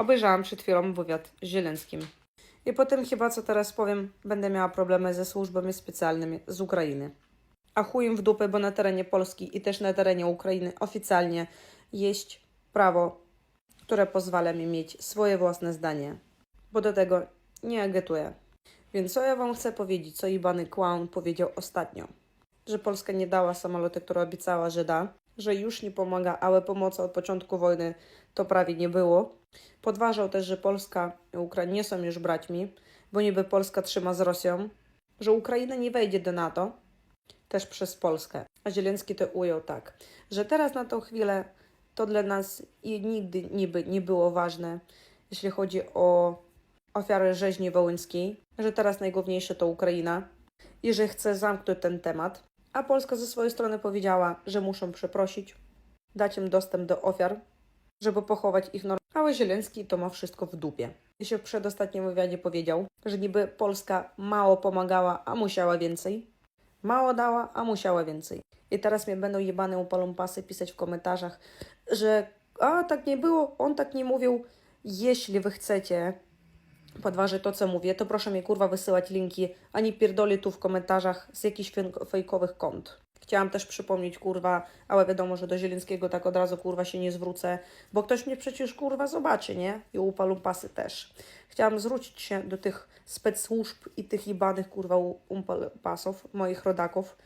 Obejrzałam przed chwilą wywiad z Zielenskim. I potem chyba, co teraz powiem, będę miała problemy ze służbami specjalnymi z Ukrainy. A chuj im w dupę, bo na terenie Polski i też na terenie Ukrainy oficjalnie jest prawo, które pozwala mi mieć swoje własne zdanie. Bo do tego nie agetuję. Więc co ja wam chcę powiedzieć, co Ibany Clown powiedział ostatnio? Że Polska nie dała samoloty, które obiecała, że da, że już nie pomaga, ale pomocy od początku wojny to prawie nie było. Podważał też, że Polska i Ukraina nie są już braćmi, bo niby Polska trzyma z Rosją, że Ukraina nie wejdzie do NATO, też przez Polskę. A Zielenski to ujął tak, że teraz na tą chwilę to dla nas i nigdy niby nie było ważne, jeśli chodzi o ofiary rzeźni wołyńskiej, że teraz najgłówniejsze to Ukraina i że chce zamknąć ten temat. A Polska ze swojej strony powiedziała, że muszą przeprosić, dać im dostęp do ofiar, żeby pochować ich normalnie. Ale Zielenski to ma wszystko w dupie. I się w przedostatnim wywiadzie powiedział, że niby Polska mało pomagała, a musiała więcej. Mało dała, a musiała więcej. I teraz mnie będą jebane upalą pasy pisać w komentarzach, że a tak nie było, on tak nie mówił. Jeśli wy chcecie podważyć to, co mówię, to proszę mi kurwa wysyłać linki, a nie pierdoli tu w komentarzach z jakichś fej- fejkowych kont. Chciałam też przypomnieć, kurwa, ale wiadomo, że do Zielińskiego tak od razu, kurwa, się nie zwrócę, bo ktoś mnie przecież, kurwa, zobaczy, nie? I upalą pasy też. Chciałam zwrócić się do tych spec-służb i tych jebanych, kurwa, pasów, moich rodaków,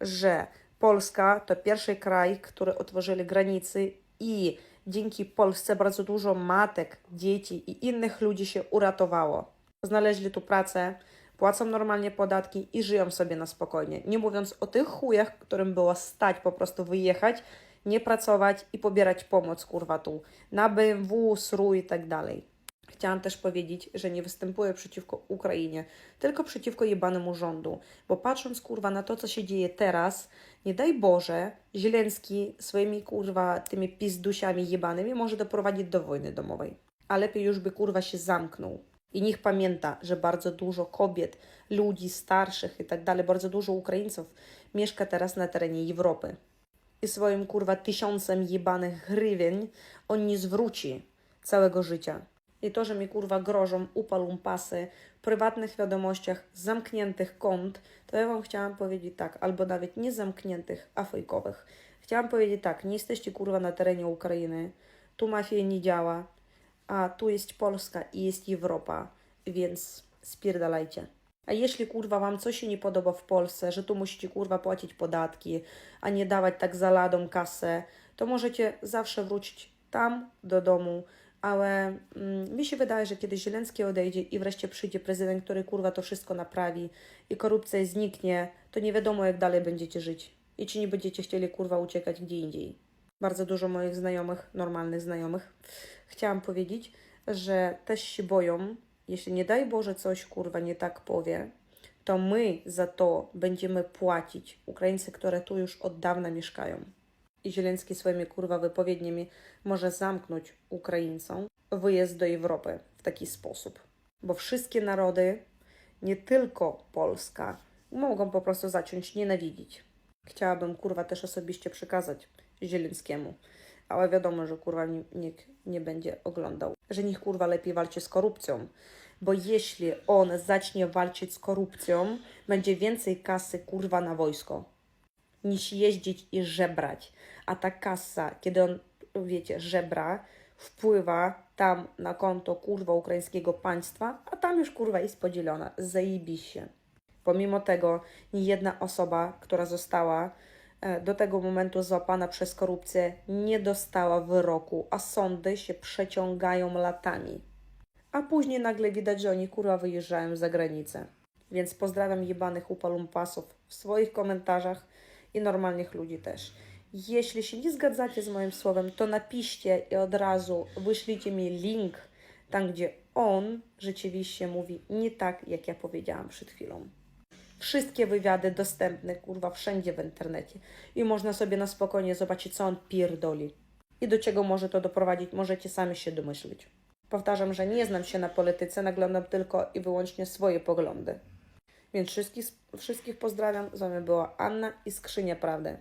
że Polska to pierwszy kraj, który otworzyli granicy i dzięki Polsce bardzo dużo matek, dzieci i innych ludzi się uratowało. Znaleźli tu pracę, płacą normalnie podatki i żyją sobie na spokojnie. Nie mówiąc o tych chujach, którym było stać po prostu wyjechać, nie pracować i pobierać pomoc, kurwa, tu na BMW, SRU i tak dalej. Chciałam też powiedzieć, że nie występuję przeciwko Ukrainie, tylko przeciwko jebanemu rządu, bo patrząc kurwa na to, co się dzieje teraz, nie daj Boże, Zieleński swoimi kurwa tymi pizdusiami jebanymi może doprowadzić do wojny domowej. A lepiej już by kurwa się zamknął. I niech pamięta, że bardzo dużo kobiet, ludzi starszych i tak dalej, bardzo dużo Ukraińców mieszka teraz na terenie Europy. I swoim kurwa tysiącem jebanych hrywień on nie zwróci całego życia. I to, że mi kurwa grożą upalą pasy, prywatnych wiadomościach, zamkniętych kont, to ja wam chciałam powiedzieć tak, albo nawet nie zamkniętych, a fejkowych. Chciałam powiedzieć tak, nie jesteście kurwa na terenie Ukrainy, tu mafia nie działa, a tu jest Polska i jest Europa, więc spierdalajcie. A jeśli kurwa wam coś się nie podoba w Polsce, że tu musicie kurwa płacić podatki, a nie dawać tak za ladą kasę, to możecie zawsze wrócić tam do domu, ale mm, mi się wydaje, że kiedy Zieleński odejdzie i wreszcie przyjdzie prezydent, który kurwa to wszystko naprawi i korupcja zniknie, to nie wiadomo jak dalej będziecie żyć. I czy nie będziecie chcieli kurwa uciekać gdzie indziej. Bardzo dużo moich znajomych, normalnych znajomych, chciałam powiedzieć, że też się boją, jeśli nie daj Boże coś kurwa nie tak powie, to my za to będziemy płacić. Ukraińcy, które tu już od dawna mieszkają i Zieleński swoimi kurwa wypowiedniami może zamknąć Ukraińcom wyjazd do Europy w taki sposób. Bo wszystkie narody, nie tylko Polska, mogą po prostu zacząć nienawidzić. Chciałabym kurwa też osobiście przekazać Zieleńskiemu, ale wiadomo, że kurwa ni- nikt nie będzie oglądał, że niech kurwa lepiej walczy z korupcją. Bo jeśli on zacznie walczyć z korupcją, będzie więcej kasy kurwa na wojsko niż jeździć i żebrać. A ta kasa, kiedy on, wiecie, żebra, wpływa tam na konto kurwa ukraińskiego państwa, a tam już kurwa jest podzielona. Zajebiście. Pomimo tego, nie jedna osoba, która została e, do tego momentu złapana przez korupcję, nie dostała wyroku, a sądy się przeciągają latami. A później nagle widać, że oni kurwa wyjeżdżają za granicę. Więc pozdrawiam jebanych upalumpasów w swoich komentarzach i normalnych ludzi też. Jeśli się nie zgadzacie z moim słowem, to napiszcie i od razu wyślijcie mi link tam, gdzie on rzeczywiście mówi nie tak, jak ja powiedziałam przed chwilą. Wszystkie wywiady dostępne, kurwa, wszędzie w internecie. I można sobie na spokojnie zobaczyć, co on pierdoli. I do czego może to doprowadzić, możecie sami się domyślić. Powtarzam, że nie znam się na polityce, naglądam tylko i wyłącznie swoje poglądy. Więc wszystkich, wszystkich pozdrawiam. Z wami była Anna i Skrzynia Prawdy.